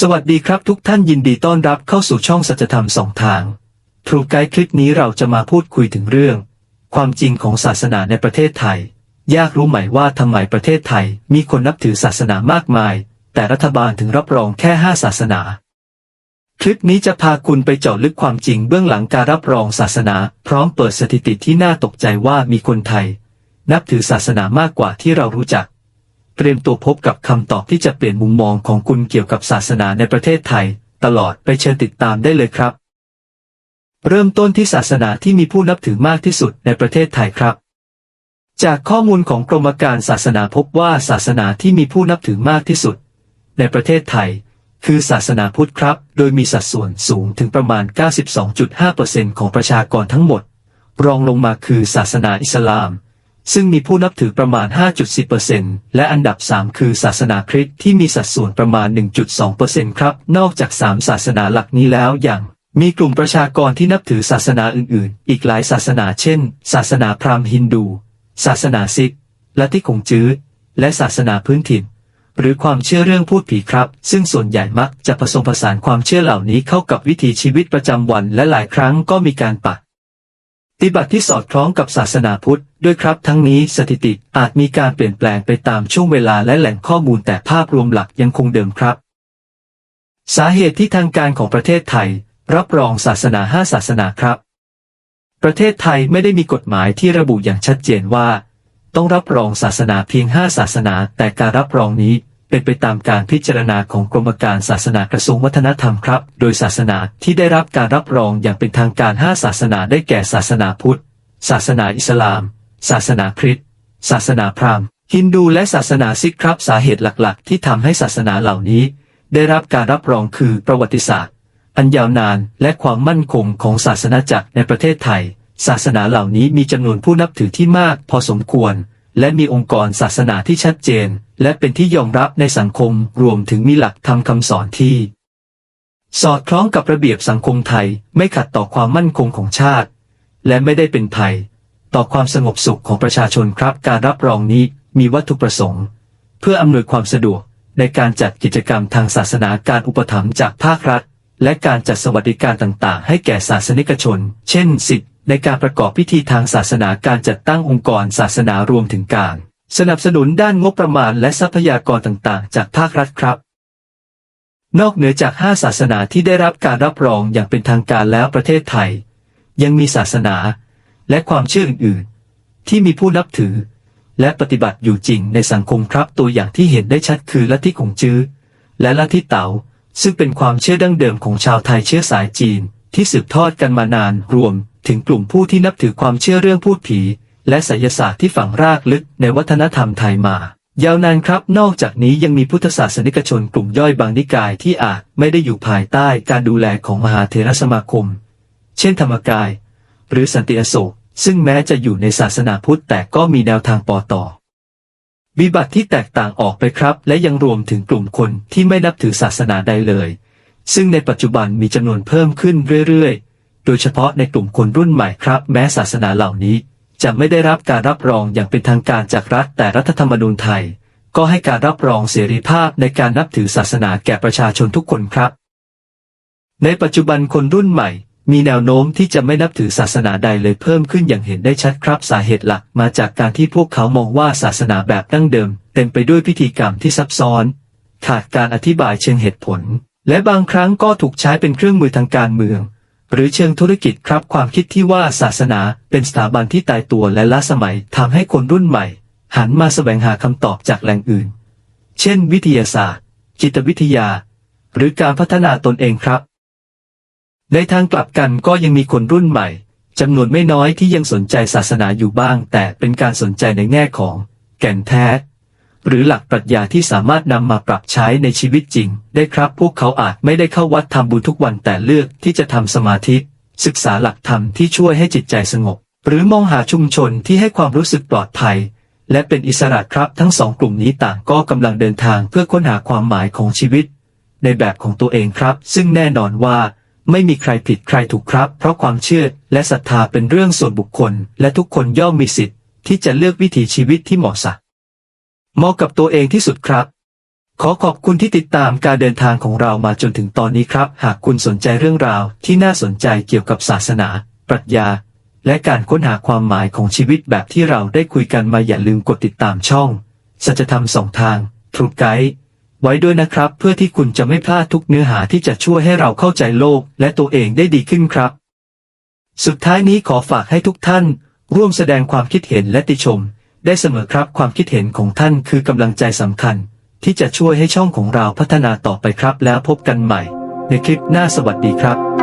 สวัสดีครับทุกท่านยินดีต้อนรับเข้าสู่ช่องสัจธรรมสองทางทรูไกด์คลิปนี้เราจะมาพูดคุยถึงเรื่อง ความจริงของศาสนาในประเทศไทย ยากรู้ไหมว่าทำไมประเทศไทย มีคนนับถือศาสนามากมาย แต่รัฐบาลถึงรับรองแค่ห้าศาสนา คลิปนี้จะพาคุณไปเจาะลึกความจริงเบื้องหลังการรับรองศาสนา พร้อมเปิดสถิติที่น่าตกใจว่ามีคนไทย นับถือศาสนามากกว่าที่เรารู้จัก ตรียมตัวพบกับคำตอบที่จะเปลี่ยนมุมมองของคุณเกี่ยวกับศาสนาในประเทศไทย ตลอดไปเชิญติดตามได้เลยครับ เริ่มต้นที่ศาสนาที่มีผู้นับถือมากที่สุดในประเทศไทยครับ จากข้อมูลของกรมการศาสนาพบว่าศาสนาที่มีผู้นับถือมากที่สุด ในประเทศไทย คือศาสนาพุทธครับ โดยมีสัดส่วนสูงถึงประมาณ 92.5%ของประชากรทั้งหมด รองลงมาคือศาสนาอิสลาม ซึ่งมีผู้นับถือประมาณ 5.10%และอันดับ 3 คือศาสนาคริสต์ที่มีสัดส่วนประมาณ 1.2%ครับ นอกจาก 3 ศาสนาหลักนี้แล้วอย่างมีกลุ่มประชากรที่นับถือศาสนาอื่นๆ อีกหลายศาสนาเช่น ศาสนาพราหมณ์ฮินดู ศาสนาซิกแลัทธิขงจื้อ และศาสนาพื้นถิ่น หรือความเชื่อเรื่องพูดผีครับ ซึ่งส่วนใหญ่มักจะผสมผสานความเชื่อเหล่านี้เข้ากับวิถีชีวิตประจำวันและหลายครั้งก็มีการปะป ฏิบัติที่สอดคล้องกับศาสนาพุทธด้วยครับทั้งนี้สถิติอาจมีการเปลี่ยนแปลงไปตามช่วงเวลาและแหล่งข้อมูลแต่ภาพรวมหลักยังคงเดิมครับ สาเหตุที่ทางการของประเทศไทย รับรองศาสนาห้าศาสนาครับ ประเทศไทยไม่ได้มีกฎหมายที่ระบุอย่างชัดเจนว่า ต้องรับรองศาสนาเพียงห้าศาสนา แต่การรับรองนี้ เป็นไปตามการพิจารณาของกรมการศาสนากระทรวงวัฒนธรรมครับ โดยศาสนาที่ได้รับการรับรองอย่างเป็นทางการห้าศาสนาได้แก่ศาสนาพุทธ ศาสนาอิสลาม ศาสนาคริสต์ ศาสนาพราหมณ์ ฮินดูและศาสนาซิกครับ สาเหตุหลักๆ ที่ทำให้ศาสนาเหล่านี้ ได้รับการรับรองคือประวัติศาสตร์ อันยาวนานและความมั่นคงของศาสนาจักรในประเทศไทย ศาสนาเหล่านี้มีจำนวนผู้นับถือที่มากพอสมควร และมีองค์กรศาสนาที่ชัดเจน และเป็นที่ยอมรับในสังคมรวมถึงมีหลักธรรมคำสอนที่ สอดคล้องกับระเบียบสังคมไทยไม่ขัดต่อความมั่นคงของชาติ และไม่ได้เป็นภัย ต่อความสงบสุขของประชาชนครับ การรับรองนี้มีวัตถุประสงค์ เพื่ออำนวยความสะดวกในการจัดกิจกรรมทางศาสนาการอุปถัมภ์จากภาครัฐ และการจัดสวัสดิการต่างๆ ให้แก่ศาสนิกชน เช่นสิทธิ ในการประกอบพิธีทางศาสนาการจัดตั้งองค์กรศาสนารวมถึงการ สนับสนุนด้านงบประมาณและทรัพยากรต่างๆ จากภาครัฐครับ นอกเหนือจากห้าศาสนาที่ได้รับการรับรองอย่างเป็นทางการแล้วประเทศไทย ยังมีศาสนา และความเชื่ออื่นๆ ที่มีผู้นับถือ และปฏิบัติอยู่จริงในสังคมครับตัวอย่างที่เห็นได้ชัดคือลัทธิขงจื้อและลัทธิเต๋าซึ่งเป็นความเชื่อดั้งเดิมของชาวไทยเชื้อสายจีน ที่สืบทอดกันมานานรวม ถึงกลุ่มผู้ที่นับถือความเชื่อเรื่องพูดผี และไสยศาสตร์ที่ฝังรากลึกในวัฒนธรรมไทยมา ยาวนานครับ นอกจากนี้ยังมีพุทธศาสนิกชนกลุ่มย่อยบางนิกายที่อาจไม่ได้อยู่ภายใต้การดูแลของมหาเถรสมาคม เช่นธรรมกาย หรือสันติอโศกซึ่งแม้จะอยู่ในศาสนาพุทธแต่ก็มีแนวทางปอต่อวิบัติที่แตกต่างออกไปครับ และยังรวมถึงกลุ่มคนที่ไม่นับถือศาสนาใดเลย ซึ่งในปัจจุบันมีจำนวนเพิ่มขึ้นเรื่อยๆ โดยเฉพาะในกลุ่มคนรุ่นใหม่ครับ แม้ศาสนาเหล่านี้ จะไม่ได้รับการรับรองอย่างเป็นทางการจากรัฐแต่รัฐธรรมนูญไทย ก็ให้การรับรองเสรีภาพในการนับถือศาสนาแก่ประชาชนทุกคนครับ ในปัจจุบันคนรุ่นใหม่ มีแนวโน้มที่จะไม่นับถือศาสนาใดเลยเพิ่มขึ้นอย่างเห็นได้ชัดครับสาเหตุหลักมาจากการที่พวกเขามองว่าศาสนาแบบดั้งเดิม เต็มไปด้วยพิธีกรรมที่ซับซ้อน ขาดการอธิบายเชิงเหตุผล และบางครั้งก็ถูกใช้เป็นเครื่องมือทางการเมือง หรือเชิงธุรกิจครับความคิดที่ว่าศาสนาเป็นสถาบันที่ตายตัวและล้าสมัยทำให้คนรุ่นใหม่ หันมาแสวงหาคำตอบจากแหล่งอื่น เช่น วิทยาศาสตร์ จิตวิทยา หรือการพัฒนาตนเองครับ ในทางกลับกันก็ยังมีคนรุ่นใหม่จำนวนไม่น้อยที่ยังสนใจศาสนาอยู่บ้าง แต่เป็นการสนใจในแง่ของ แก่นแท้ หรือหลักปรัชญาที่สามารถนำมาปรับใช้ในชีวิตจริง ได้ครับ พวกเขาอาจไม่ได้เข้าวัดทำบุญทุกวันแต่เลือกที่จะทำสมาธิ ศึกษาหลักธรรมที่ช่วยให้จิตใจสงบ หรือมองหาชุมชนที่ให้ความรู้สึกปลอดภัย และเป็นอิสระครับทั้งสองกลุ่มนี้ต่างก็กำลังเดินทางเพื่อค้นหาความหมายของชีวิต ในแบบของตัวเองครับ ซึ่งแน่นอนว่าไม่มีใครผิดใครถูกครับ เพราะความเชื่อและศรัทธาเป็นเรื่องส่วนบุคคล และทุกคนย่อมมีสิทธิ์ที่จะเลือกวิถีชีวิตที่เหมาะสม เหมาะกับตัวเองที่สุดครับ ขอขอบคุณที่ติดตามการเดินทางของเรามาจนถึงตอนนี้ครับ หากคุณสนใจเรื่องราวที่น่าสนใจเกี่ยวกับศาสนา ปรัชญา และการค้นหาความหมายของชีวิตแบบที่เราได้คุยกันมาอย่าลืมกดติดตามช่อง สัจธรรมสองทาง True Guide ไว้ด้วยนะครับ เพื่อที่คุณจะไม่พลาดทุกเนื้อหาที่จะช่วยให้เราเข้าใจโลกและตัวเองได้ดีขึ้นครับ สุดท้ายนี้ขอฝากให้ทุกท่าน ร่วมแสดงความคิดเห็นและติชม ได้เสมอครับความคิดเห็นของท่านคือกำลังใจสำคัญ ที่จะช่วยให้ช่องของเราพัฒนาต่อไปครับแล้วพบกันใหม่ ในคลิปหน้าสวัสดีครับ